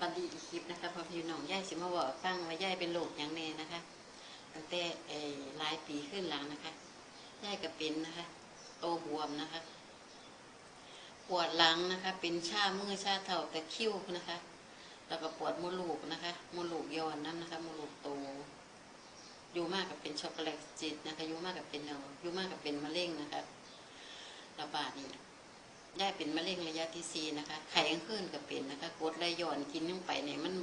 บันดีอีกคลิปนะคะพอพี่น้องย่ายสิมาบอกฟังว่าย่ายเป็นโรคอย่างแน่นะคะตั้งแต่เอ่อหลายปีขึ้นหลังนะคะย่ายก็เป็นนะคะโตบวมนะคะปวดหลังนะคะ เป็นชามือชาเท่าแตะคริ้วนะคะ แล้วก็ปวดมดลูกนะคะมดลูกย้อนน้ำนะคะมดลูกโตอยู่มากกับเป็นช็อกโกแลตจิตนะคะอยู่มากกับเป็นเนออยู่มากกับเป็นมะเร็งนะคะระบาดนี่ ได้เป็นมะเร็งระยะที่สี่นะคะ ไข่ยังขึ้นกับเป็นนะคะกดไหลย้อนกินลงไปเนี่ยมัน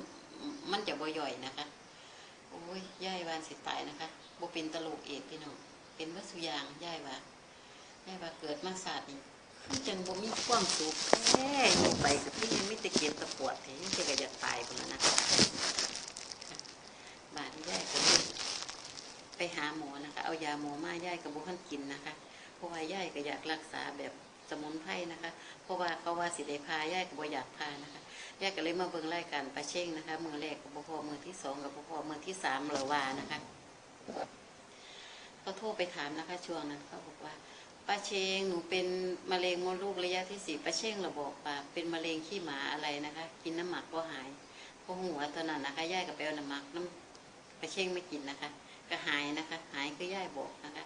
มันจะบ่ย่อยนะคะ โอ้ยย่ายวานสิตายนะคะบ่เป็นตลกเอกพี่น้องเป็นวัตถุยางย่ายว่าย่ายว่าเกิดมาศาสตร์นี่คือจังบ่มีความสุขแท้อยู่ไปกับพี่ยังมิตะเกียบตะปวดเห็นจะก็จะตายไปแล้วนะบาดย่ายก็เลยไปหาหมอนะคะ เอายาหมอมาย่ายกับบุคันกินนะคะเพราะว่าย่ายก็อยากรักษาแบบ สมุนไพรนะคะ เพราะว่าเขาว่าสิได้พาย่ายก็บ่อยากพานะคะย่ายก็เลยมาเบิ่งรายการประเช่งนะคะมือแรกกับบ่พอมือที่สองกับบ่พอมือที่สามเหลวานะคะเขาโทรไปถามนะคะ ช่วงนั้นเขาบอกว่าป้าเชงหนูเป็นมะเร็งมดลูกระยะที่สี่ป้าเชงเราบอกว่าเป็นมะเร็งขี้หมาอะไรนะคะ กินน้ำหมักก็หายเพราะหัวตอนนั้นนะคะย่ายกับไปเอน้ำหมักน้ำป้าเชงไม่กินนะคะ ก็หายนะคะ หายคือย่ายบอกนะคะ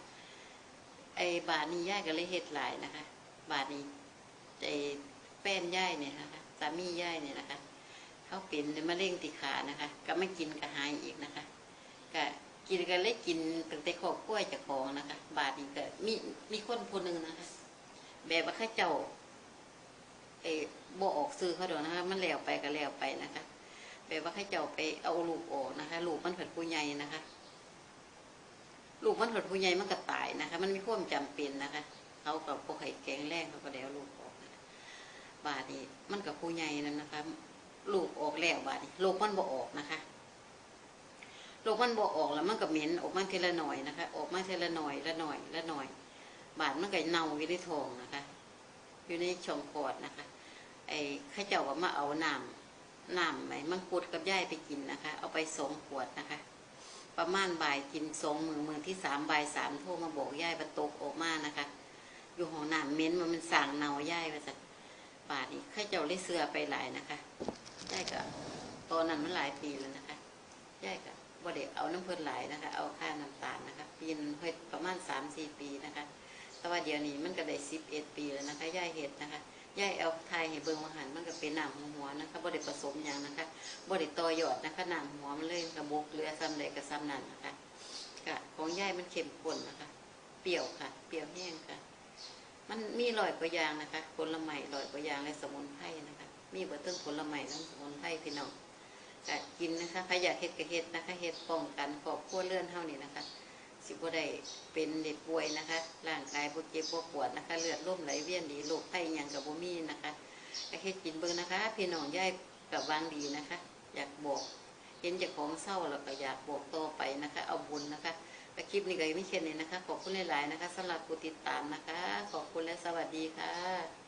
ไอ้บาทนี้ย่ายก็เลยเฮ็ดหลายนะคะ บาทนี้ไอ้แป้นย่ายเนี่ยนะคะสามีย่ายเนี่ยนะคะเขาเป็นมะเร็งติขานะคะ ก็ไม่กินก็หายอีกนะคะก็กินก็เลยกินตั้งแต่ขอบกล้วยจากของนะคะ บาทนี้ก็มีมีคนคนหนึ่งนะคะ แบบว่าข้าเจ้าไอ้บ่ออกซื้อเขาดอกนะคะ มันแล้วไปก็แล้วไปนะคะแบบว่าข้าเจ้าไปเอาลูกออกนะคะ ลูกมันเผิดผู้ใหญ่นะคะ ลูกมันเผิดผู้ใหญ่มันก็ตายนะคะ มันมีความจำเป็นนะคะ เขากับพวกไข่แกงแรงเขาก็เดี๋ยวลูกออกบาดนี้มันกับผู้ใหญ่นั่นนะคะลูกออกแล้วบาดนี้ลูกมันบ่ออกนะคะลูกมันบ่ออกแล้วมันก็เหม็นออกมาทีละหน่อยนะคะ ออกมาทีละหน่อยละหน่อยละหน่อย บาดมันก็เน่าอยู่ในท้องนะคะ อยู่ในช่องคอดนะคะ ไอ้ข้าเจ้าก็มาเอาน้ำน้ำไหมมังคุดกับย่ายไปกินนะคะ เอาไปสองขวดนะคะประมาณบ่ายกินสองมือมือที่สามบ่ายสามโทรมาบอกย่ายประตกออกมานะคะ เม้นมันมันสั่งเนาย่ายว่าสักบานี้ข้าเจ้าเลยเสือไปหลายนะคะย่ายก็ตอนนั้นมันหลายปีแล้วนะคะย่ายก็บ่เด็กเอาน้ำเพิ่นหลายนะคะ เอาค่าน้ำตาลนะคะปีนเฮ็ดประมาณสามสี่ปีนะคะ แต่ว่าเดี๋ยวนี้มันก็ได้สิบเอ็ดปีแล้วนะคะย่ายเห็ดนะคะย่ายเอาไทยให้เบิ่งมาหันมันก็เป็นน้ำหัวหัวนะคะบ่ได้ผสมอย่างนะคะบ่ได้ต่อยอดนะคะหน้ำหัวมันเลยกระบกเรือซ้ำใดกับซ้ำนั่นนะคะกะของย่ายมันเข้มข้นนะคะ เปรี้ยวค่ะ เปรี้ยวแห้งค่ะ มันมีลอยกว่าอย่างนะคะผลไม้ลอยกว่าอย่างและสมุนไพรนะคะ มีบ่เตึงผลไม้ทั้งสมุนไพรพี่น้องกะกินนะคะใครอยากเฮ็ดก็เฮ็ดนะคะเฮ็ดป้องกันครอบครัวเลื่อนเท่านี้นะคะ สิบ่ได้เป็นเด็กป่วยนะคะ ร่างกายบ่เจ็บบ่ปวดนะคะ เลือดร่มไหลเวียนดีโรคไข้หยังกับบ่มีนะคะก็เฮ็ดกินเบิ่งนะคะ พี่น้องยายกับวางดีนะคะ อยากบอกเห็นจ้าของเศร้าแล้วก็อยากบอกต่อไปนะคะ เอาบุญนะคะ แต่คลิปนี้ก็ยังไม่เช่นนี้นะคะ ขอบคุณหลายๆนะคะสำหรับผู้ติดตามนะคะ ขอบคุณและสวัสดีค่ะ